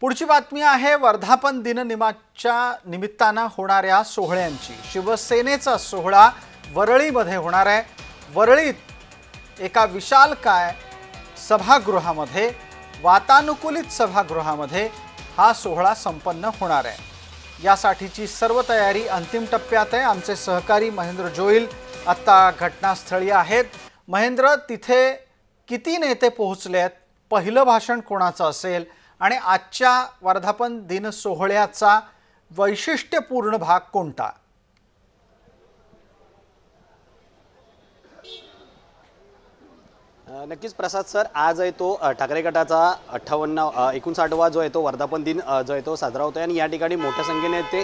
पुढची बातमी आहे वर्धापन दिननिमाच्या निमित्तानं होणाऱ्या सोहळ्यांची. शिवसेनेचा सोहळा वरळीमध्ये होणार आहे. वरळीत एका विशाल काय सभागृहामध्ये वातानुकूलित सभागृहामध्ये हा सोहळा संपन्न होणार आहे. यासाठीची सर्व तयारी अंतिम टप्प्यात आहे. आमचे सहकारी महेंद्र जोईल आत्ता घटनास्थळी आहेत. महेंद्र तिथे किती नेते पोहोचले आहेत पहिलं भाषण कोणाचं असेल? आणि आजच्या वर्धापन दिन सोहळ्याचा वैशिष्ट्यपूर्ण भाग कोणता? नक्कीच प्रसाद सर आज आहे तो ठाकरे गटाचा अठ्ठावन्न एकोणसाठवा जो आहे तो वर्धापन दिन जो आहे तो साजरा होतो आहे आणि या ठिकाणी मोठ्या संख्येने ते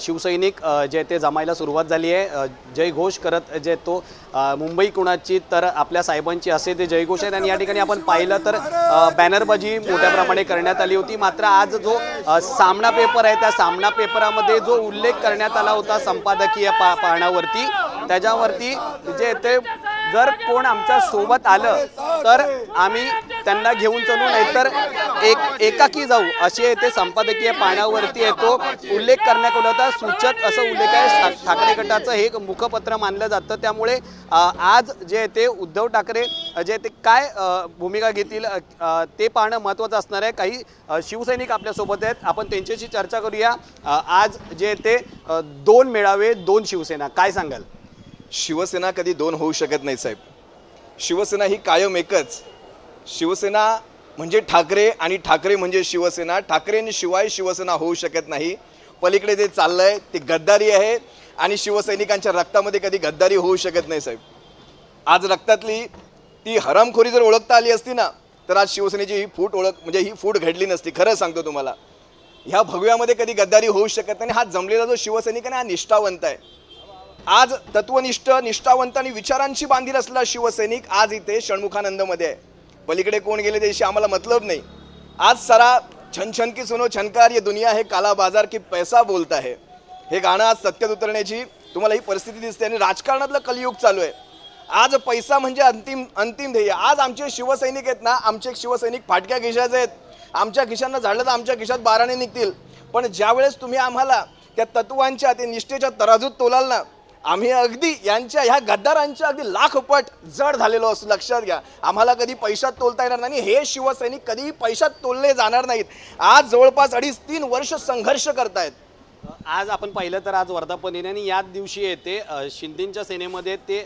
शिवसैनिक जे आहे ते जमायला सुरुवात झाली आहे. जय जयघोष करत जे तो मुंबई कुणाची तर आपल्या साहेबांची असे ते जयघोष आहेत. आणि या ठिकाणी आपण पाहिलं तर बॅनरबाजी मोठ्या प्रमाणे करण्यात आली होती. मात्र आज जो सामना पेपर आहे त्या सामना पेपरामध्ये जो उल्लेख करण्यात आला होता संपादकीय पा पाहण्यावरती त्याच्यावरती जे ते जर कोण आमच्यासोबत आलं तर आम्ही त्यांना घेऊन चलू नाहीतर एक एकाकी जाऊ अशी येथे संपादकीय पाण्यावरती येतो. उल्लेख करण्यात आला होता सूचक असं उल्लेख आहे ठाकरे गटाचं हे मुखपत्र मानलं जातं. त्यामुळे आज जे ते उद्धव ठाकरे जे ते काय भूमिका घेतील ते पाहणं महत्त्वाचं असणार आहे. काही शिवसैनिक आपल्यासोबत आहेत. आपण त्यांच्याशी चर्चा करूया. आज जे ते दोन मेळावे दोन शिवसेना. काय सांगाल? शिवसेना कधी दोन होऊ शकत नाही साहेब. शिवसेना ही कायम एकच. शिवसेना म्हणजे ठाकरे आणि ठाकरे म्हणजे शिवसेना. ठाकरेंशिवाय शिवसेना होऊ शकत नाही. पलीकडे जे चाललंय ते गद्दारी आहे आणि शिवसैनिकांच्या रक्तामध्ये कधी गद्दारी होऊ शकत नाही साहेब. आज रक्तातली ती हरामखोरी जर ओळखता आली असती ना तर आज शिवसेनेची ही फूट ओळख म्हणजे ही फूट घडली नसती. खरं सांगतो तुम्हाला. ह्या भगव्यामध्ये कधी गद्दारी होऊ शकत नाही हा जमलेला जो शिवसैनिक आहे ना हा निष्ठावंत आहे. आज तत्वनिष्ठ निष्ठावंत आणि विचारांशी बांधील असलेला शिवसैनिक आज इथे षण्मुखानंदमध्ये आहे. पलीकडे कोण गेले त्याशी आम्हाला मतलब नाही. आज सरा छन छन की सुनो छनकार ये दुनिया हे काला बाजार की पैसा बोलता है. हे गाणं आज सत्यात उतरण्याची तुम्हाला ही परिस्थिती दिसते आणि राजकारणातलं कलियुग चालू आहे. आज पैसा म्हणजे अंतिम अंतिम ध्येय. आज आमचे शिवसैनिक आहेत ना आमचे शिवसैनिक फाटक्या खिशाचे आहेत. आमच्या खिशांना झाडलं तर आमच्या खिशात बाराने निघतील. पण ज्यावेळेस तुम्ही आम्हाला त्या तत्वांच्या ते निष्ठेच्या तराजूत तोलाल ना आम्ही अगदी यांच्या ह्या गद्दारांच्या अगदी लाखपट जड झालेलो असं लक्षात घ्या. आम्हाला कधी पैशात तोलता येणार नाही हे शिवसैनिक कधीही पैशात तोलले जाणार नाहीत. आज जवळपास अडीच तीन वर्ष संघर्ष करतायत. आज आपण पाहिलं तर आज वर्धापन दिन आणि याच दिवशी येते शिंदेच्या सेनेमध्ये ते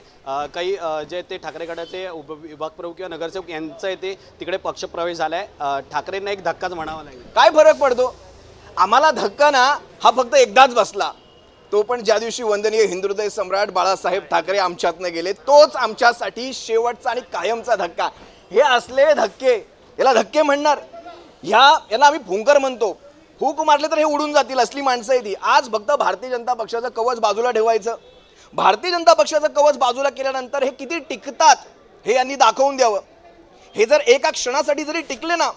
काही जे ते ठाकरे गटाचे उपविभाग प्रमुख किंवा नगरसेवक यांचा येते तिकडे पक्षप्रवेश झालाय. अ, ठाकरेंना एक धक्काच म्हणावा लागेल. काय फरक पडतो? आम्हाला धक्का ना हा फक्त एकदाच बसला. तो पण ज्या दिवशी वंदनीय हिंदुदय सम्राट बाळासाहेब ठाकरे आमच्यातनं गेले तोच आमच्यासाठी शेवटचा आणि कायमचा धक्का. हे असलेले धक्के याला धक्के म्हणणार. ह्या याला आम्ही फुंकर म्हणतो. हुक मारले तर हे उडून जातील असली माणसं आहे ती आज फक्त भारतीय जनता पक्षाचं कवच बाजूला ठेवायचं. भारतीय जनता पक्षाचं कवच बाजूला केल्यानंतर हे किती टिकतात हे यांनी दाखवून द्यावं. हे जर एका क्षणासाठी जरी टिकले ना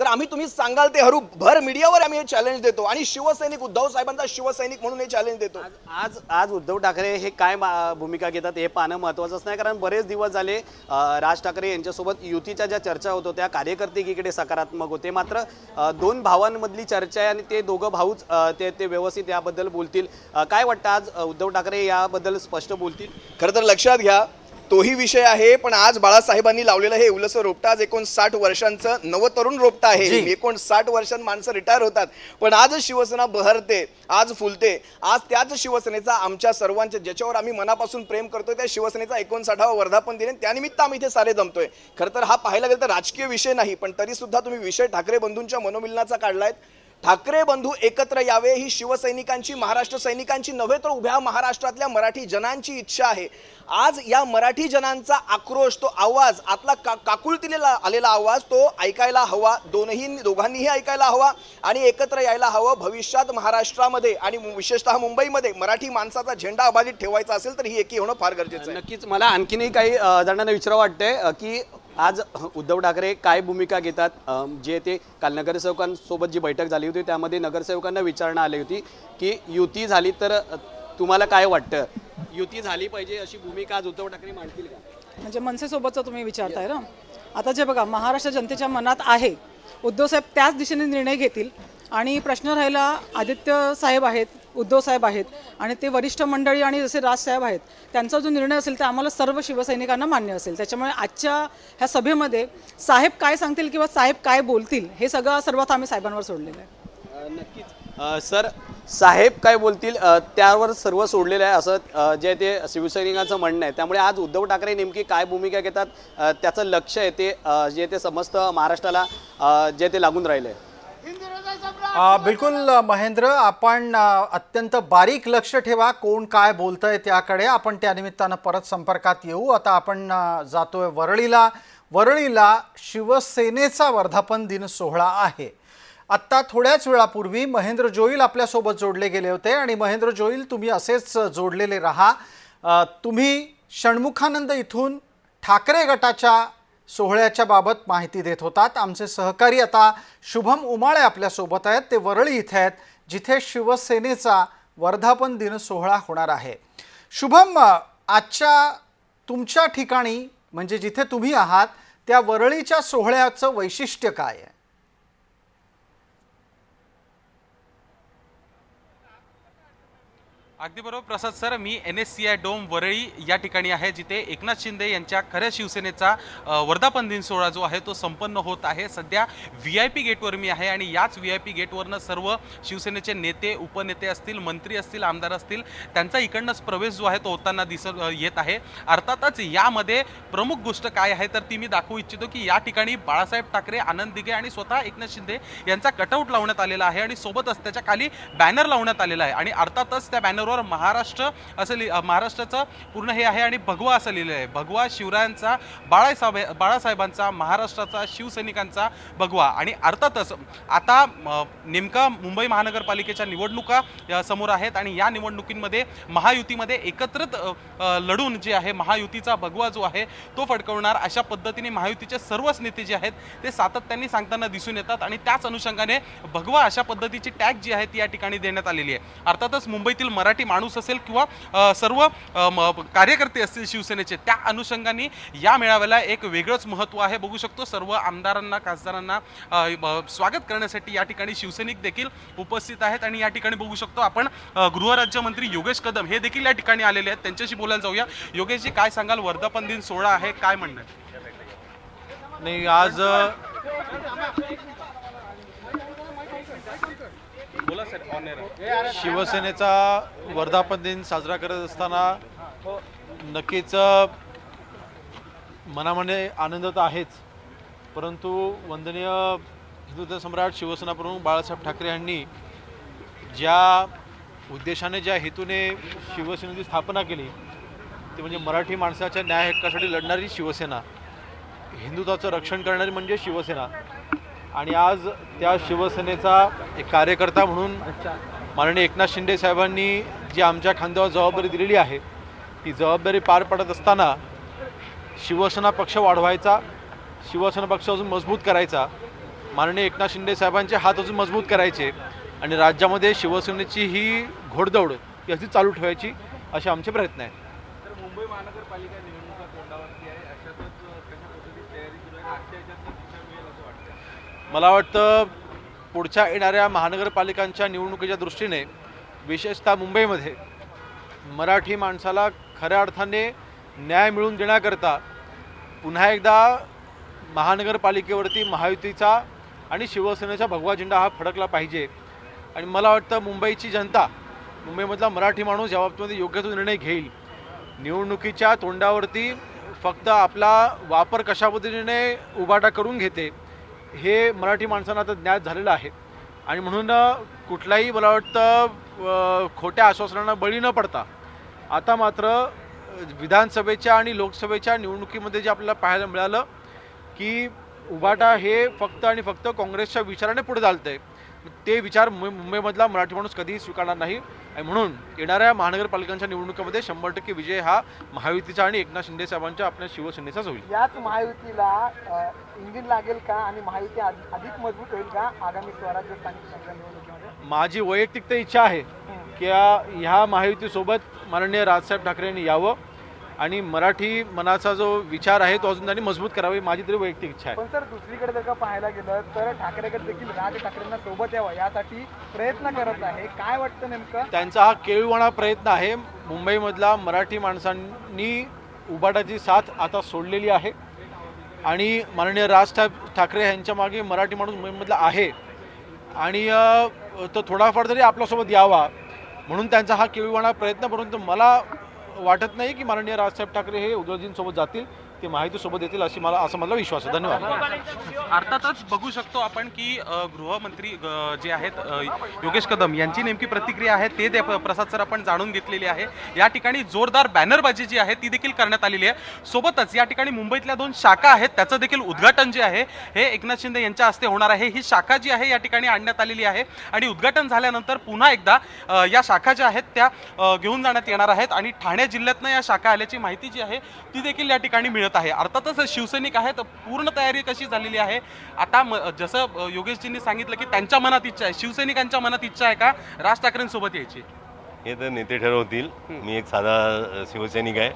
तर आम्ही तुम्ही सांगाल ते हरू भर मीडियावर आम्ही हे चॅलेंज देतो. आणि शिवसैनिक उद्धव साहेबांचा शिवसैनिक म्हणून हे चॅलेंज देतो. आज आज उद्धव ठाकरे हे काय भूमिका घेतात हे पाहणं महत्त्वाचंच नाही कारण बरेच दिवस झाले राज ठाकरे यांच्यासोबत युतीच्या ज्या चर्चा होत होत्या कार्यकर्ते एकीकडे सकारात्मक होते. मात्र दोन भावांमधली चर्चा आहे आणि ते दोघं भाऊच ते ते व्यवस्थित याबद्दल बोलतील. काय वाटतं आज उद्धव ठाकरे याबद्दल स्पष्ट बोलतील? खरं तर लक्षात घ्या तोही विषय आहे पण आज बाळासाहेबांनी लावलेलं हे उलस रोपटं आज एकोणसाठ वर्षांचं नवतरुण रोपटं आहे. एकोणसाठ वर्षांत माणसं रिटायर होतात. पण आज शिवसेना बहरते आज फुलते. आज त्याच शिवसेनेचा आमच्या सर्वांच्या ज्याच्यावर आम्ही मनापासून प्रेम करतोय त्या शिवसेनेचा एकोणसाठावा वर्धापन दिन. त्यानिमित्त आम्ही इथे सारे जमतोय. खरं तर हा पाहायला गेलं तर राजकीय विषय नाही पण तरी सुद्धा तुम्ही विषय ठाकरे बंधूंच्या मनोमिलनाचा काढलायत. ठाकरे बंधू एकत्र यावे ही शिवसैनिकांची महाराष्ट्र सैनिकांची नव्हे तर उभ्या महाराष्ट्रातल्या मराठी जनांची इच्छा आहे. आज या मराठी जनांचा आक्रोश तो आवाज आतला का काकुळतीलेला आलेला आवाज तो ऐकायला हवा. दोनही दोघांनीही ऐकायला हवा आणि एकत्र यायला हवं. भविष्यात महाराष्ट्रामध्ये आणि विशेषतः मुंबईमध्ये मराठी माणसाचा झेंडा अबाधित ठेवायचा असेल तर ही एकी होणं फार गरजेचं आहे. नक्कीच. मला आणखीनही काही जणांना विचारावं वाटतंय की आज उद्धव ठाकरे काय भूमिका घेतात? जे ते काल नगरसेवकांसोबत जी बैठक झाली होती त्यामध्ये नगरसेवकांना विचारणा आली होती की युती झाली तर तुम्हाला काय वाटतं? युती झाली पाहिजे अशी भूमिका आज उद्धव ठाकरे मांडतील का? म्हणजे मनसेसोबतचं तुम्ही विचारताय ना? आता जे बघा महाराष्ट्र जनतेच्या मनात आहे. उद्धव साहेब त्याच दिशेने निर्णय घेतील. आणि प्रश्न राहिला आदित्य साहेब आहेत उद्धव साहेब आहेत आणि ते वरिष्ठ मंडळी आणि जसे राजसाहेब आहेत त्यांचा जो निर्णय असेल ते आम्हाला सर्व शिवसैनिकांना मान्य असेल. त्याच्यामुळे आजच्या ह्या सभेमध्ये साहेब काय सांगतील किंवा साहेब काय बोलतील हे सगळं सर्वात आम्ही साहेबांवर सोडलेलं आहे. नक्कीच. सर साहेब काय बोलतील त्यावर सर्व सोडलेलं आहे असं जे ते शिवसैनिकांचं म्हणणं आहे. त्यामुळे आज उद्धव ठाकरे नेमकी काय भूमिका घेतात त्याचं लक्ष आहे ते जे ते समस्त महाराष्ट्राला जे ते लागून राहिलं आहे अ, बिलकुल महेंद्र आपण अत्यंत बारीक लक्ष ठेवा कोण काय बोलतंय त्याकडे. आपण त्यानिमित्तानं परत संपर्कात येऊ. आता आपण जातोय वरळीला. वरळीला शिवसेनेचा वर्धापन दिन सोहळा आहे. आत्ता थोड्याच वेळापूर्वी महेंद्र जोईल आपल्यासोबत जोडले गेले होते आणि महेंद्र जोईल तुम्ही असेच जोडलेले राहा. तुम्ही षण्मुखानंद इथून ठाकरे गटाच्या सोहळ्याच्या बाबत माहिती देत होतात. आमचे सहकारी आता शुभम उमाळे आपल्यासोबत आहेत. ते वरळी इथे आहेत जिथे शिवसेनेचा वर्धापन दिन सोहळा होणार आहे. शुभम आजच्या तुमच्या ठिकाणी म्हणजे जिथे तुम्ही आहात त्या वरळीच्या सोहळ्याचं वैशिष्ट्य काय आहे? अगदी बरोबर Prasad sir me N S C I dome Worli या ठिकाणी आहे जिथे एकनाथ शिंदे यांच्या खऱ्या शिवसेनेचा वर्धापन दिन सोहळा जो आहे तो संपन्न होत आहे. सध्या व्ही आय पी गेटवर मी आहे आणि याच व्ही आय पी गेटवरनं सर्व शिवसेनेचे नेते उपनेते असतील मंत्री असतील आमदार असतील त्यांचा इकडनंच प्रवेश जो आहे तो होताना दिसत येत आहे. अर्थातच यामध्ये प्रमुख गोष्ट काय आहे तर ती मी दाखवू इच्छितो की या ठिकाणी बाळासाहेब ठाकरे आनंद दिघे आणि स्वतः एकनाथ शिंदे यांचा कटआउट लावण्यात आलेला आहे आणि सोबतच त्याच्याखाली बॅनर लावण्यात आलेला आहे. आणि अर्थातच त्या बॅनरवर महाराष्ट्र असं लिहि महाराष्ट्राचं पूर्ण हे आहे आणि भगवा असं लिहिलं आहे. भगवा शिवरायांचा बाळासाहेब बाळासाहेबांचा महाराष्ट्राचा शिवसैनिकांचा भगवा. आणि अर्थातच आता नेमकं नेमका मुंबई महानगरपालिकेच्या निवडणुका समोर आहेत आणि या निवडणुकींमध्ये महायुतीमध्ये एकत्रित लढून जे आहे महायुतीचा भगवा जो आहे तो फडकवणार. अशा पद्धतीने महायुतीचे सर्वच नेते जे आहेत ते सातत्याने सांगताना दिसून येतात आणि त्याच अनुषंगाने भगवा अशा पद्धतीची टॅग जी आहे ती या ठिकाणी देण्यात आलेली आहे. अर्थातच मुंबईतील मराठी माणूस असेल किंवा सर्व कार्यकर्ते असतील शिवसेनेचे त्या अनुषंगाने या मेळाव्याला एक वेगळंच महत्त्व आहे. बघू शकतो सर्व आमदारांना खासदारांना स्वागत करण्यासाठी या ठिकाणी शिवसैनिक देखील उपस्थित आहेत. आणि या ठिकाणी बघू शकतो आपण गृहराज्यमंत्री योगेश कदम हे देखील या ठिकाणी आलेले आहेत. त्यांच्याशी बोलायला जाऊया. योगेशजी काय सांगाल? वर्धापन दिन सोहळा आहे काय म्हणणं नाही आज बोला सर ऑन एअर शिवसेनेचा वर्धापन दिन साजरा करत असताना नक्कीच मनामध्ये आनंद तर आहेच परंतु वंदनीय हिंदुत्व सम्राट शिवसेना प्रमुख बाळासाहेब ठाकरे यांनी ज्या उद्देशाने ज्या हेतूने शिवसेनेची स्थापना केली ती म्हणजे मराठी माणसाच्या न्याय हक्कासाठी लढणारी शिवसेना हिंदुत्वाचं रक्षण करणारी म्हणजे शिवसेना आणि आज त्या शिवसेनेचा एक कार्यकर्ता म्हणून माननीय एकनाथ शिंदे साहेबांनी जी आमच्या खांद्यावर जबाबदारी दिलेली आहे ती जबाबदारी पार पडत असताना शिवसेना पक्ष वाढवायचा शिवसेना पक्ष अजून मजबूत करायचा माननीय एकनाथ शिंदे साहेबांचे हात अजून मजबूत करायचे आणि राज्यामध्ये शिवसेनेची ही घोडदौड ही अशी चालू ठेवायची असे आमचे प्रयत्न आहेत तर मुंबई महानगरपालिका निवडणुका तोंडावरती आहे अशातच कशा पद्धतीची तयारी सुरू आहे आजच्या ह्याच्यात ती दिशा मिळेल असं वाटतं मला वाटतं पुढच्या येणाऱ्या महानगरपालिकांच्या निवडणुकीच्या दृष्टीने विशेषतः मुंबईमध्ये मराठी माणसाला खऱ्या अर्थाने न्याय मिळवून देण्याकरता पुन्हा एकदा महानगरपालिकेवरती महायुतीचा आणि शिवसेनेचा भगवा झेंडा हा फडकला पाहिजे. आणि मला वाटतं मुंबईची जनता मुंबईमधला मराठी माणूस या बाबतीमध्ये योग्य तो निर्णय घेईल निवडणुकीच्या तोंडावरती फक्त आपला वापर कशा पद्धतीने उभाटा करून घेते हे मराठी माणसांना आता ज्ञात झालेलं आहे. आणि म्हणून कुठलाही मला वाटतं खोट्या आश्वासनांना बळी न पडता आता मात्र विधानसभेच्या आणि लोकसभेच्या निवडणुकीमध्ये जे आपल्याला पाहायला मिळालं की उभाटा हे फक्त आणि फक्त काँग्रेसच्या विचाराने पुढे चालतंय. ते विचार मुंबईमधला मराठी माणूस कधीही स्वीकारणार नाही. आणि म्हणून येणाऱ्या महानगरपालिकांच्या निवडणुकीमध्ये शंभर टक्के विजय हा महायुतीचा आणि एकनाथ शिंदे साहेबांच्या आपल्या शिवसेनेचाच होईल. याच महायुतीला इंजिन लागेल का आणि महायुती अधि- अधिक मजबूत होईल का आगामी स्वराज्य निवडणुकीमध्ये? माझी वैयक्तिक तर इच्छा आहे की ह्या महायुतीसोबत माननीय राजसाहेब ठाकरे यांनी यावं. आणि मराठी मनाचा जो विचार आहे तो अजून त्यांनी मजबूत करावी माझी तरी वैयक्तिक इच्छा आहे. पण सर दुसरीकडे जर का पाहायला गेलं तर ठाकरे गट देखील राज ठाकरेंना सोबत यावं यासाठी प्रयत्न करत आहे. काय वाटतं नेमकं? त्यांचा हा केळीवाणा प्रयत्न आहे. मुंबईमधला मराठी माणसांनी उबाटाची साथ आता सोडलेली आहे. आणि माननीय राज ठा ठाकरे यांच्या मागे मराठी माणूस मुंबईमधला आहे. आणि तो थोडाफार तरी आपल्यासोबत यावा. म्हणून त्यांचा हा केळीवाणा प्रयत्न परंतु मला वाटत नाही की माननीय राजसाहेब ठाकरे हे उद्धवजींसोबत जातील. ते माहितीसोबत येतील अशी मला असं मला विश्वास आहे. धन्यवाद. अर्थातच बघू शकतो आपण की गृहमंत्री जे आहेत योगेश कदम यांची नेमकी प्रतिक्रिया आहे ते दे- प्रसाद सर आपण जाणून घेतलेली आहे. या ठिकाणी जोरदार बॅनरबाजी जी आहे ती देखील करण्यात आलेली आहे. सोबतच या ठिकाणी मुंबईतल्या दोन शाखा आहेत त्याचं देखील उद्घाटन जे आहे हे एकनाथ शिंदे यांच्या हस्ते होणार आहे. ही शाखा जी आहे या ठिकाणी आणण्यात आलेली आहे. आणि उद्घाटन झाल्यानंतर पुन्हा एकदा या शाखा ज्या आहेत त्या घेऊन जाण्यात येणार आहेत. आणि ठाणे जिल्ह्यातनं या शाखा आल्याची माहिती जी आहे ती देखील या ठिकाणी मिळत आहे. अर्थातच शिवसैनिक आहेत पूर्ण तयारी कशी झालेली आहे? आता म- जसं योगेशजींनी सांगितलं की त्यांच्या मनात इच्छा आहे. शिवसैनिकांच्या मनात इच्छा आहे का? राज ठाकरेंसोबत यायची. हे तर नेते ठरवतील. मी एक साधा शिवसैनिक आहे.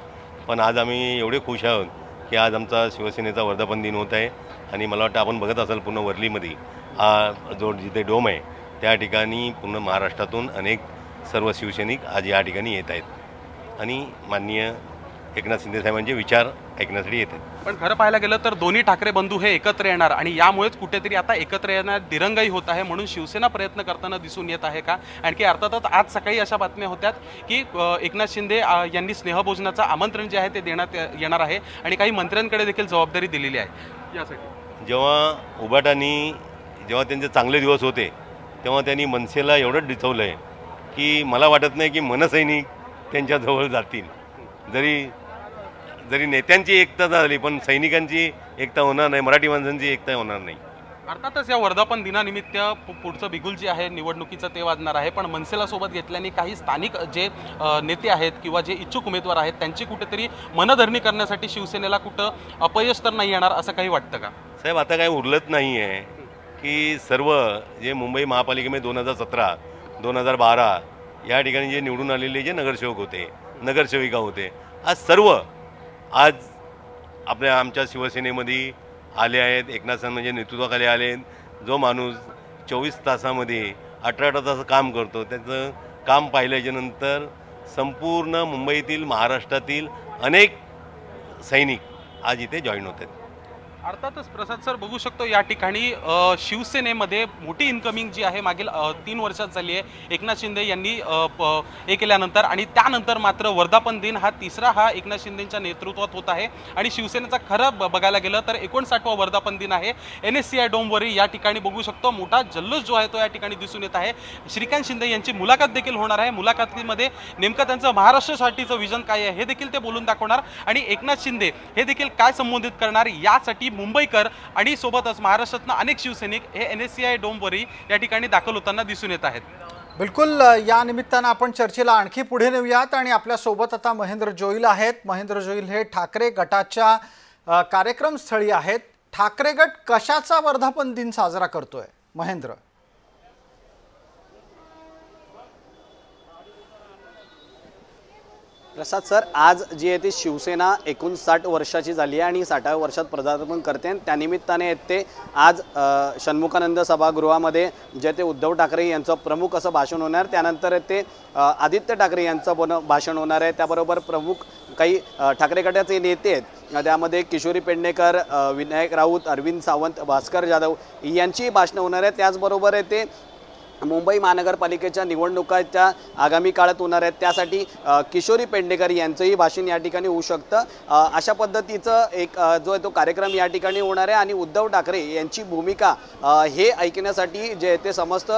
पण आज आम्ही एवढे खुश आहोत की आज आमचा शिवसेनेचा वर्धापन दिन होत आहे आणि मला वाटतं आपण बघत असाल पूर्ण वर्लीमध्ये. हा जो जिथे डोम आहे त्या ठिकाणी पूर्ण महाराष्ट्रातून अनेक सर्व शिवसैनिक आज या ठिकाणी येत आहेत. आणि माननीय एकनाथ शिंदे साहेबांचे विचार ऐकण्यासाठी येत आहेत पण खरं पाहायला गेलं तर दोन्ही ठाकरे बंधू हे एकत्र येणार आणि यामुळेच कुठेतरी आता एकत्र येणार दिरंगाई होत आहे म्हणून शिवसेना प्रयत्न करताना दिसून येत आहे का? आणखी अर्थातच आज सकाळी अशा बातम्या होत्यात की एकनाथ शिंदे यांनी स्नेहभोजनाचं आमंत्रण जे आहे ते देण्यात येणार आहे आणि काही मंत्र्यांकडे देखील जबाबदारी दिलेली आहे. यासाठी. जेव्हा उबाटानी जेव्हा त्यांचे चांगले दिवस होते तेव्हा त्यांनी मनसेला एवढं डिचवलं आहे की मला वाटत नाही की मनसैनिक त्यांच्याजवळ जातील. जरी जरी नेत्यांची एकता झाली पण सैनिकांची एकता होणार नाही मराठी माणसांची एकता होणार नाही. अर्थातच या वर्धापन दिनानिमित्त पुढचं बिगुल जे आहे निवडणुकीचं ते वाजणार आहे. पण मनसेला सोबत घेतल्याने काही स्थानिक जे नेते आहेत किंवा जे इच्छुक उमेदवार आहेत त्यांची कुठेतरी मनधरणी करण्यासाठी शिवसेनेला कुठं अपयश तर नाही येणार असं काही वाटतं का? साहेब आता काही उरलंच नाही आहे की सर्व जे मुंबई महापालिकेमध्ये दोन हजार सतरा दोन हजार बारा या ठिकाणी जे निवडून आलेले जे नगरसेवक होते नगरसेविका होते आज सर्व आज आपल्या आमच्या शिवसेनेमध्ये आले आहेत एकनाथ म्हणजे नेतृत्वाखाली आले आहेत. जो माणूस चोवीस तासामध्ये अठरा अठरा तास काम करतो त्याचं काम पाहिल्याच्यानंतर संपूर्ण मुंबईतील महाराष्ट्रातील अनेक सैनिक आज इथे जॉईन होत आहेत. अर्थातच प्रसाद सर बघू शकतो या ठिकाणी शिवसेनेमध्ये मोठी इन्कमिंग जी आहे मागील तीन वर्षात झाली आहे. एकनाथ शिंदे यांनी प- हे केल्यानंतर आणि त्यानंतर मात्र वर्धापन दिन हा तिसरा हा एकनाथ शिंदेच्या नेतृत्वात होत आहे. आणि शिवसेनेचा खरं ब- बघायला गेलं तर एकोणसाठवा वर्धापन दिन आहे. एन एस सी आय डोमवरी या ठिकाणी बघू शकतो. मोठा जल्लोष जो आहे तो या ठिकाणी दिसून येत आहे. श्रीकांत शिंदे यांची मुलाखत देखील होणार आहे. मुलाखतीमध्ये नेमकं त्यांचं महाराष्ट्रासाठीचं विजन काय आहे हे देखील ते बोलून दाखवणार. आणि एकनाथ शिंदे हे देखील काय संबोधित करणार यासाठी मुंबईकर आणि सोबतच महाराष्ट्रातनं अनेक शिवसैनिक हे एन एस सी आय डोमवरी या ठिकाणी दाखल होताना दिसून येत आहेत. बिलकुल या निमित्तानं आपण चर्चेला आणखी पुढे नेऊयात आणि आपल्यासोबत आता महेंद्र जोईल आहेत. महेंद्र जोईल हे ठाकरे गटाच्या कार्यक्रमस्थळी आहेत. ठाकरे गट कशाचा वर्धापन दिन साजरा करतोय? महेंद्र. प्रसाद सर आज जी आहे ती शिवसेना एकूण साठ वर्षाची झाली आहे आणि साठाव्या वर्षात पदार्पण करते आणि त्यानिमित्ताने आहेत ते आज षण्मुखानंद सभागृहामध्ये जे ते उद्धव ठाकरे यांचं प्रमुख असं भाषण होणार त्यानंतर ते आदित्य ठाकरे यांचं बन भाषण होणार आहे. त्याबरोबर प्रमुख काही ठाकरे गटाचे नेते आहेत. त्यामध्ये किशोरी पेडणेकर विनायक राऊत अरविंद सावंत भास्कर जाधव यांची भाषणं होणार आहे. त्याचबरोबर आहे ते मुंबई महानगरपालिकेच्या निवडणुका त्या आगामी काळात होणार आहेत. त्यासाठी किशोरी पेडणेकर यांचंही भाषण या ठिकाणी होऊ शकतं. अशा पद्धतीचं एक जो आहे तो कार्यक्रम या ठिकाणी होणार आहे आणि उद्धव ठाकरे यांची भूमिका हे ऐकण्यासाठी जे ते समस्त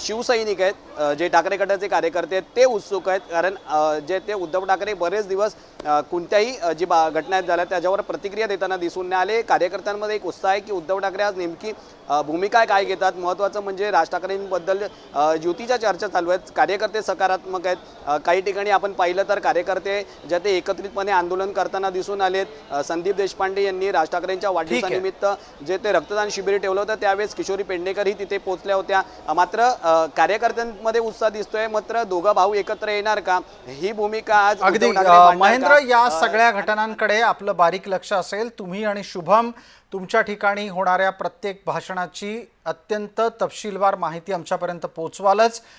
शिवसैनिक आहेत जे ठाकरे गटाचे कार्यकर्ते आहेत ते उत्सुक आहेत. कारण जे ते उद्धव ठाकरे बरेच दिवस कोणत्याही जी बा घटना झाल्या त्याच्यावर प्रतिक्रिया देताना दिसून नाही आले. कार्यकर्त्यांमध्ये एक उत्साह आहे की उद्धव ठाकरे आज नेमकी भूमिका काय घेतात? महत्त्वाचं म्हणजे राज ठाकरेंबद्दल युतीच्या चर्चा चालू आहेत. कार्यकर्ते सकारात्मक आहेत. काही ठिकाणी आपण पाहिलं तर कार्यकर्ते जे ते एकत्रितपणे आंदोलन करताना दिसून आलेत. संदीप देशपांडे यांनी राज ठाकरेंच्या वाढदिवसानिमित्त जे ते रक्तदान शिबिर ठेवलं होतं त्यावेळेस किशोरी पेडणेकरही तिथे पोहोचल्या होत्या. मात्र कार्यकर्त्यांमध्ये उत्साह दिसतोय. मात्र दोघं भाऊ एकत्र येणार का? ही भूमिका आज महेंद्र या सगळ्या घटनांकडे आपलं बारीक लक्ष असेल. तुम्ही आणि शुभम तुमच्या ठिकाणी होणाऱ्या प्रत्येक भाषणाची अत्यंत तपशीलवार माहिती आमच्यापर्यंत पोचवालच